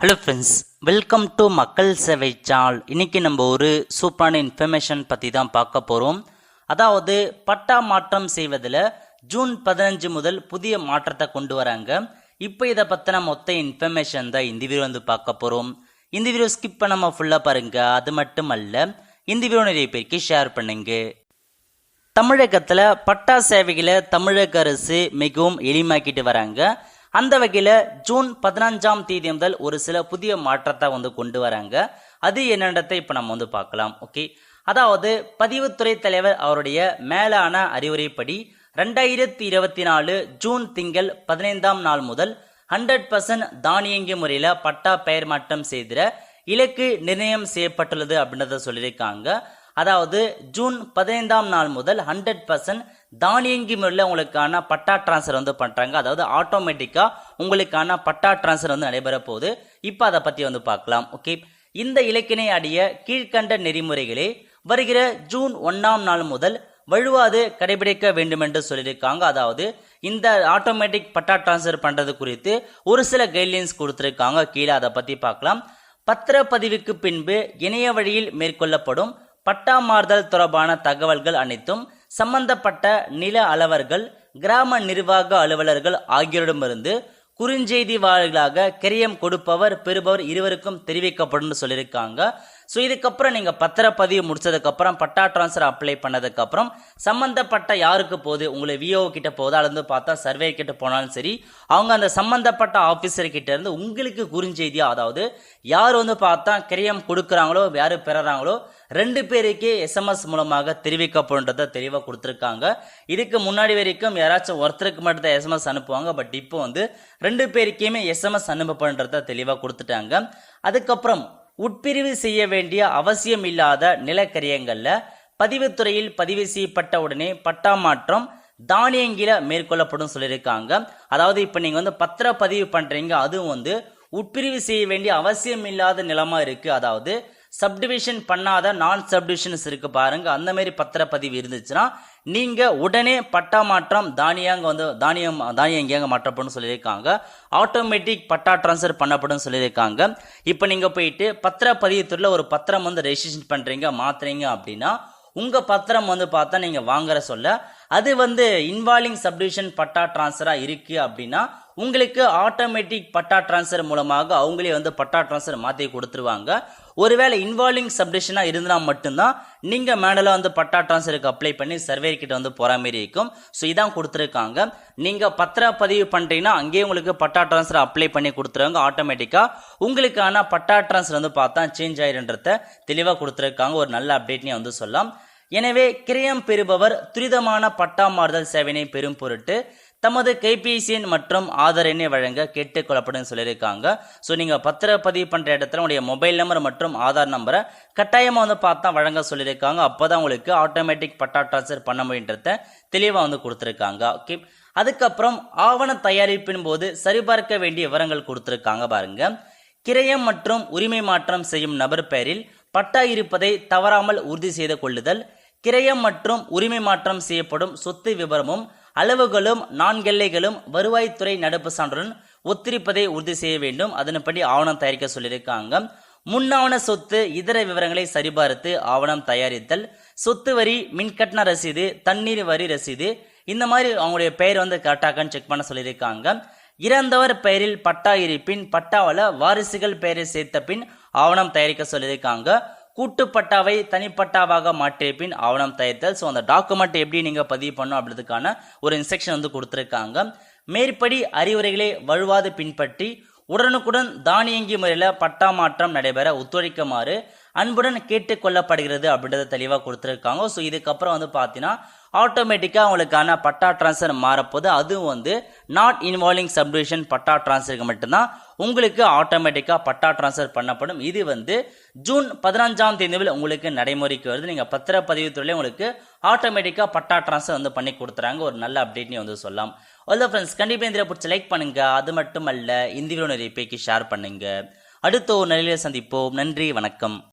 Hello friends welcome to மக்கள் சேவை சால் இன்னைக்கு நம்ம ஒரு சூப்பரான இன்ஃபர்மேஷன் பற்றி தான் பார்க்க போகிறோம் அதாவது பட்டா மாற்றம் செய்வதில் ஜூன் பதினஞ்சு முதல் புதிய மாற்றத்தை கொண்டு வராங்க. இப்போ இதை பற்றின மொத்த இன்ஃபர்மேஷன் தான் இந்த வீடியோ வந்து பார்க்க போகிறோம் இந்த வீடியோ ஸ்கிப் பண்ணாமல் ஃபுல்லாக பாருங்க. அது மட்டும் அல்ல இந்த வீடியோ நிறைய பேருக்கு ஷேர் பண்ணுங்க. தமிழகத்தில் பட்டா சேவைகளை தமிழக அரசு மிகவும் எளிமையாக்கிட்டு வராங்க. அந்த வகையில் ஜூன் பதினஞ்சாம் தேதி முதல் ஒரு சில புதிய மாற்றத்தை வந்து கொண்டு வராங்க. அது என்னன்றதை இப்போ நம்ம வந்து பார்க்கலாம். ஓகே. அதாவது பதிவுத்துறை தலைவர் அவருடைய மேலான அறிவுரைப்படி ரெண்டாயிரத்தி இருபத்தி நாலு ஜூன் திங்கள் பதினைந்தாம் நாள் முதல் ஹண்ட்ரட் பர்சன்ட் தானியங்கி முறையில் பட்டா பெயர் மாற்றம் செய்திட இலக்கு நிர்ணயம் செய்யப்பட்டுள்ளது அப்படின்றத சொல்லியிருக்காங்க. அதாவது ஜூன் பதினைந்தாம் நாள் முதல் ஹண்ட்ரட் பர்சன்ட் தானியங்கி முறையில் உங்களுக்கான பட்டா டிரான்ஸ்ஃபர் வந்து பண்ணுறாங்க அதாவது ஆட்டோமேட்டிக்காக உங்களுக்கான பட்டா டிரான்ஸ்ஃபர் வந்து நடைபெற போகுது. இப்போ அதை பற்றி வந்து பார்க்கலாம். ஓகே இந்த இலக்கினை அடைய கீழ்கண்ட நெறிமுறைகளே வருகிற ஜூன் ஒன்றாம் நாள் முதல் வழுவாது கடைபிடிக்க வேண்டும் என்று சொல்லியிருக்காங்க. அதாவது இந்த ஆட்டோமேட்டிக் பட்டா டிரான்ஸ்ஃபர் பண்ணுறது குறித்து ஒரு சில கைட்லைன்ஸ் கொடுத்துருக்காங்க. கீழே அதை பற்றி பார்க்கலாம். பத்திரப்பதிவுக்கு பின்பு இணைய வழியில் மேற்கொள்ளப்படும் பட்டா மாறுதல் தொடர்பான தகவல்கள் அனைத்தும் சம்பந்தப்பட்ட நில அளவர்கள் கிராம நிர்வாக அலுவலர்கள் ஆகியோரிடமிருந்து குறுஞ்செய்தி வாயிலாக கிரியம் கொடுப்பவர் பெறுபவர் இருவருக்கும் தெரிவிக்கப்படும் சொல்லியிருக்காங்க. ஸோ இதுக்கப்புறம் நீங்கள் பத்திரப்பதிவு முடிச்சதுக்கப்புறம் பட்டா ட்ரான்ஸ்ஃபர் அப்ளை பண்ணதுக்கப்புறம் சம்மந்தப்பட்ட யாருக்கு போகுது உங்களை விஓ கிட்ட போகுதா அல்லது பார்த்தா சர்வே கிட்ட போனாலும் சரி அவங்க அந்த சம்மந்தப்பட்ட ஆஃபீஸர் கிட்ட இருந்து உங்களுக்கு குறுஞ்செய்தியாக அதாவது யார் வந்து பார்த்தா கிரியம் கொடுக்குறாங்களோ யார் பெறுறாங்களோ ரெண்டு பேருக்கே எஸ்எம்எஸ் மூலமாக தெரிவிக்கப்படுன்றதை தெளிவாக கொடுத்துருக்காங்க. இதுக்கு முன்னாடி வரைக்கும் யாராச்சும் ஒருத்தருக்கு மட்டும் தான் எஸ்எம்எஸ் அனுப்புவாங்க பட் இப்போ வந்து ரெண்டு பேருக்கேமே எஸ்எம்எஸ் அனுப்பப்படுன்றதை தெளிவாக கொடுத்துட்டாங்க. அதுக்கப்புறம் உட்பிரிவு செய்ய வேண்டிய அவசியம் இல்லாத நிலக்கரியங்கள்ல பதிவுத்துறையில் பதிவு செய்யப்பட்ட உடனே பட்டா மாற்றம் தானியங்கில மேற்கொள்ளப்படும் சொல்லியிருக்காங்க. அதாவது இப்போ நீங்க வந்து பத்திர பதிவு பண்றீங்க அதுவும் வந்து உட்பிரிவு செய்ய வேண்டிய அவசியம் இல்லாத நிலமா இருக்கு. அதாவது சப்டிவிஷன் பண்ணாத நான் சப்டிவிஷன்ஸ் இருக்கு பாருங்க. அந்த மாதிரி பத்திரப்பதிவு இருந்துச்சுன்னா நீங்க உடனே பட்டா மாற்றம் தானியாங்க வந்து தானியம் தானியங்கியாக மாற்றப்படும் சொல்லியிருக்காங்க. ஆட்டோமேட்டிக் பட்டா டிரான்ஸ்ஃபர் பண்ணப்படும் சொல்லியிருக்காங்க. இப்போ நீங்க போயிட்டு பத்திரப்பதிவுத்துறையில் ஒரு பத்திரம் வந்து ரெஜிஸ்ட்ரேஷன் பண்றீங்க மாத்துறீங்க அப்படின்னா உங்கள் பத்திரம் வந்து பார்த்தா நீங்கள் வாங்குற சொல்ல அது வந்து இன்வால்விங் சப்டிவிஷன் பட்டா டிரான்ஸ்ஃபராக இருக்குது அப்படின்னா உங்களுக்கு ஆட்டோமேட்டிக் பட்டா டிரான்ஸ்ஃபர் மூலமாக அவங்களே வந்து பட்டா டிரான்ஸ்ஃபர் மாற்றி கொடுத்துருவாங்க. ஒருவேளை இன்வால்விங் சப்டிஷனாக இருந்தால் மட்டும்தான் நீங்கள் மேடலாக வந்து பட்டா டிரான்ஸ்ஃபருக்கு அப்ளை பண்ணி சர்வே கிட்ட வந்து போகிற மாதிரி இருக்கும். ஸோ இதான் கொடுத்துருக்காங்க. நீங்கள் பத்திர பதிவு பண்ணுறீங்கன்னா அங்கேயே உங்களுக்கு பட்டா டிரான்ஸ்ஃபர் அப்ளை பண்ணி கொடுத்துருவாங்க. ஆட்டோமேட்டிக்காக உங்களுக்கான பட்டா டிரான்ஸ்ஃபர் வந்து பார்த்தா சேஞ்ச் ஆயிருன்றத தெளிவாக கொடுத்துருக்காங்க. ஒரு நல்ல அப்டேட்னே வந்து சொல்லலாம். எனவே கிரயம் பெறுபவர் துரிதமான பட்டா மாறுதல் சேவையினை பெறும் பொருட்டு தமது கைபேசி எண் மற்றும் ஆதார் எண்ணை வழங்க கேட்டுக்கொள்ளப்படும் சொல்லியிருக்காங்க. ஸோ நீங்கள் பத்திரப்பதிவு பண்ணுற இடத்துல உங்களுடைய மொபைல் நம்பர் மற்றும் ஆதார் நம்பரை கட்டாயமாக வந்து பார்த்தா வழங்க சொல்லியிருக்காங்க. அப்போ தான் உங்களுக்கு ஆட்டோமேட்டிக் பட்டா ட்ரான்ஸ்ஃபர் பண்ண முடியுன்றத தெளிவாக வந்து கொடுத்துருக்காங்க. ஓகே அதுக்கப்புறம் ஆவண தயாரிப்பின் போது சரிபார்க்க வேண்டிய விவரங்கள் கொடுத்துருக்காங்க பாருங்க. கிரயம் மற்றும் உரிமை மாற்றம் செய்யும் நபர் பெயரில் பட்டா இருப்பதை தவறாமல் உறுதி செய்து கொள்ளுதல் கிரயம் மற்றும் உரிமை மாற்றம் செய்யப்படும் சொத்து விவரமும் அளவுகளும் நான்கெல்லைகளும் வருவாய்த்துறை நடப்பு சான்றுடன் ஒத்திருப்பதை உறுதி செய்ய வேண்டும். அதன்படி ஆவணம் தயாரிக்க சொல்லியிருக்காங்க. முன்னாவண சொத்து இதர விவரங்களை சரிபார்த்து ஆவணம் தயாரித்தல். சொத்து வரி மின்கட்டண ரசீது தண்ணீர் வரி ரசீது. இந்த மாதிரி அவங்களுடைய பெயர் வந்து கரெக்டாகன்னு செக் பண்ண சொல்லியிருக்காங்க. இறந்தவர் பெயரில் பட்டா இருப்பின் பட்டாவில் வாரிசுகள் பெயரை சேர்த்த பின் ஆவணம் தயாரிக்க சொல்லியிருக்காங்க. கூட்டுப்பட்டாவை தனிப்பட்டாவாக மாற்றிய பின் ஆவணம் தயாரித்தல். ஸோ அந்த டாக்குமெண்ட் எப்படி நீங்கள் பதிவு பண்ணணும் அப்படின்றதுக்கான ஒரு இன்ஸ்ட்ரக்ஷன் வந்து கொடுத்துருக்காங்க. மேற்படி அறிவுரைகளை வழுவாது பின்பற்றி உடனுக்குடன் தானியங்கி முறையில் பட்டா மாற்றம் நடைபெற ஒத்துழைக்குமாறு அன்புடன் கேட்டுக்கொள்ளப்படுகிறது அப்படின்றத தெளிவாக கொடுத்துருக்காங்க. ஸோ இதுக்கப்புறம் வந்து பார்த்தீங்கன்னா ஆட்டோமேட்டிக்காக அவங்களுக்கான பட்டா டிரான்ஸ்ஃபர் மாறப்போது அதுவும் வந்து நாட் இன்வால்விங் சப்டிவிஷன் பட்டா டிரான்ஸ்ஃபருக்கு மட்டும்தான் உங்களுக்கு ஆட்டோமேட்டிக்காக பட்டா டிரான்ஸ்ஃபர் பண்ணப்படும். இது வந்து ஜூன் பதினஞ்சாம் தேதியில் உங்களுக்கு நடைமுறைக்கு வருது. நீங்கள் பத்திரப்பதிவு துறையில் உங்களுக்கு ஆட்டோமேட்டிக்காக பட்டா டிரான்ஸ்ஃபர் வந்து பண்ணி கொடுத்துறாங்க. ஒரு நல்ல அப்டேட்னு வந்து சொல்லலாம். அவ்வளோ ஃப்ரெண்ட்ஸ் கண்டிப்பாக இந்த பிடிச்சி லைக் பண்ணுங்க. அது மட்டும் அல்ல இந்த வீடியோ நிறைய பேருக்கு ஷேர் பண்ணுங்க. அடுத்த ஒரு நிலையில சந்திப்போம். நன்றி வணக்கம்.